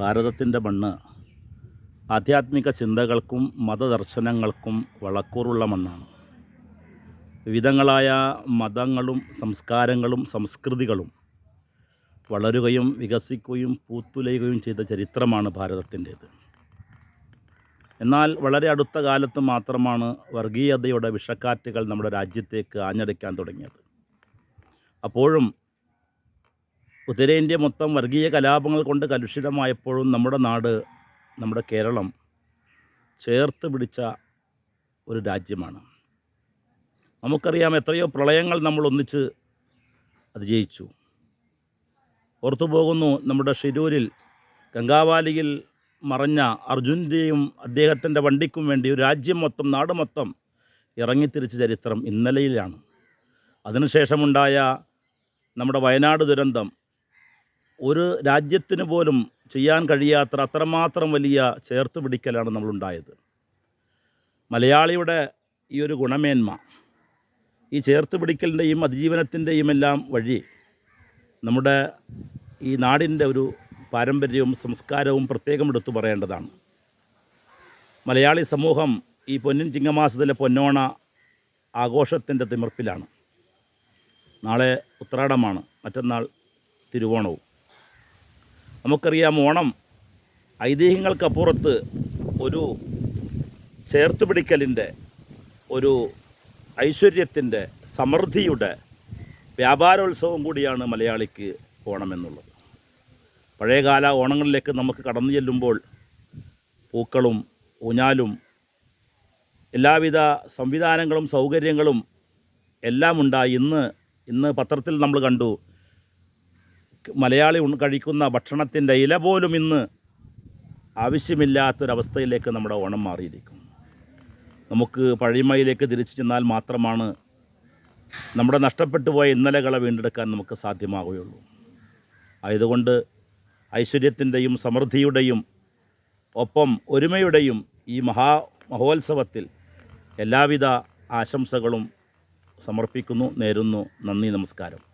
ഭാരതത്തിന്റെ മണ്ണ് ആധ്യാത്മിക ചിന്തകൾക്കും മതദർശനങ്ങൾക്കും വളക്കൂറുള്ള മണ്ണാണ്. വിവിധങ്ങളായ മതങ്ങളും സംസ്കാരങ്ങളും സംസ്കൃതികളും വളരുകയും വികസിക്കുകയും പൂത്തുലയുകയും ചെയ്ത ചരിത്രമാണ് ഭാരതത്തിന്റേത്. എന്നാൽ വളരെ അടുത്ത കാലത്ത് മാത്രമാണ് വർഗീയതയുടെ വിഷക്കാറ്റുകൾ നമ്മുടെ രാജ്യത്തേക്ക് ആഞ്ഞടിക്കാൻ തുടങ്ങിയത്. അപ്പോഴും ഉത്തരേന്ത്യ മൊത്തം വർഗീയ കലാപങ്ങൾ കൊണ്ട് കലുഷിതമായപ്പോഴും നമ്മുടെ നാട് നമ്മുടെ കേരളം ചേർത്ത് പിടിച്ച ഒരു രാജ്യമാണ്. നമുക്കറിയാം എത്രയോ പ്രളയങ്ങൾ നമ്മൾ ഒന്നിച്ച് അതിജയിച്ചു. ഓർത്തു പോകുന്നു നമ്മുടെ ഷിരൂരിൽ ഗംഗാവാലിയിൽ മറഞ്ഞ അർജുന്റെയും അദ്ദേഹത്തിന്റെ വണ്ടിക്കും വേണ്ടി ഒരു രാജ്യം മൊത്തം നാട് മൊത്തം ഇറങ്ങിത്തിരിച്ച ചരിത്രം ഇന്നലെയിലാണ്. അതിനുശേഷമുണ്ടായ നമ്മുടെ വയനാട് ദുരന്തം ഒരു രാജ്യത്തിന് പോലും ചെയ്യാൻ കഴിയാത്ത അത്രമാത്രം വലിയ ചേർത്ത് പിടിക്കലാണ് നമ്മളുണ്ടായത്. മലയാളിയുടെ ഈ ഒരു ഗുണമേന്മ ഈ ചേർത്ത് പിടിക്കലിന്റെയും അതിജീവനത്തിന്റെയും എല്ലാം വഴി നമ്മുടെ ഈ നാടിന്റെ ഒരു പാരമ്പര്യവും സംസ്കാരവും പ്രത്യേകം എടുത്തു പറയേണ്ടതാണ്. മലയാളി സമൂഹം ഈ പൊന്നിൻ ചിങ്ങമാസത്തിലെ പൊന്നോണ ആഘോഷത്തിന്റെ തിമിർപ്പിലാണ്. നാളെ ഉത്രാടമാണ് മറ്റന്നാൾ തിരുവോണവും. നമുക്കറിയാം ഓണം ഐതിഹ്യങ്ങൾക്കപ്പുറത്ത് ഒരു ചേർത്ത് പിടിക്കലിന്റെ ഒരു ഐശ്വര്യത്തിന്റെ സമൃദ്ധിയുടെ വ്യാപാരോത്സവം കൂടിയാണ് മലയാളിക്ക് ഓണമെന്നുള്ളത്. പഴയകാല ഓണങ്ങളിലേക്ക് നമുക്ക് കടന്നു ചെല്ലുമ്പോൾ പൂക്കളും ഊഞ്ഞാലും എല്ലാവിധ സംവിധാനങ്ങളും സൗകര്യങ്ങളും എല്ലാം ഉണ്ടായി ഇന്ന് ഇന്ന് പത്രത്തിൽ നമ്മൾ കണ്ടു മലയാളി കഴിക്കുന്ന ഭക്ഷണത്തിന്റെ ഇല പോലും ഇന്ന് ആവശ്യമില്ലാത്തൊരവസ്ഥയിലേക്ക് നമ്മുടെ ഓണം മാറിയിരിക്കും നമുക്ക് പഴമയിലേക്ക് തിരിച്ചു ചെന്നാൽ മാത്രമാണ് നമ്മുടെ നഷ്ടപ്പെട്ടു പോയ ഇന്നലകളെ വീണ്ടെടുക്കാൻ നമുക്ക് സാധ്യമാവുകയുള്ളൂ. ആയതുകൊണ്ട് ഐശ്വര്യത്തിന്റെയും സമൃദ്ധിയുടെയും ഒപ്പം ഒരുമയുടെയും ഈ മഹാ മഹോത്സവത്തിൽ എല്ലാവിധ ആശംസകളും സമർപ്പിക്കുന്നു നേരുന്നു. നന്ദി നമസ്കാരം.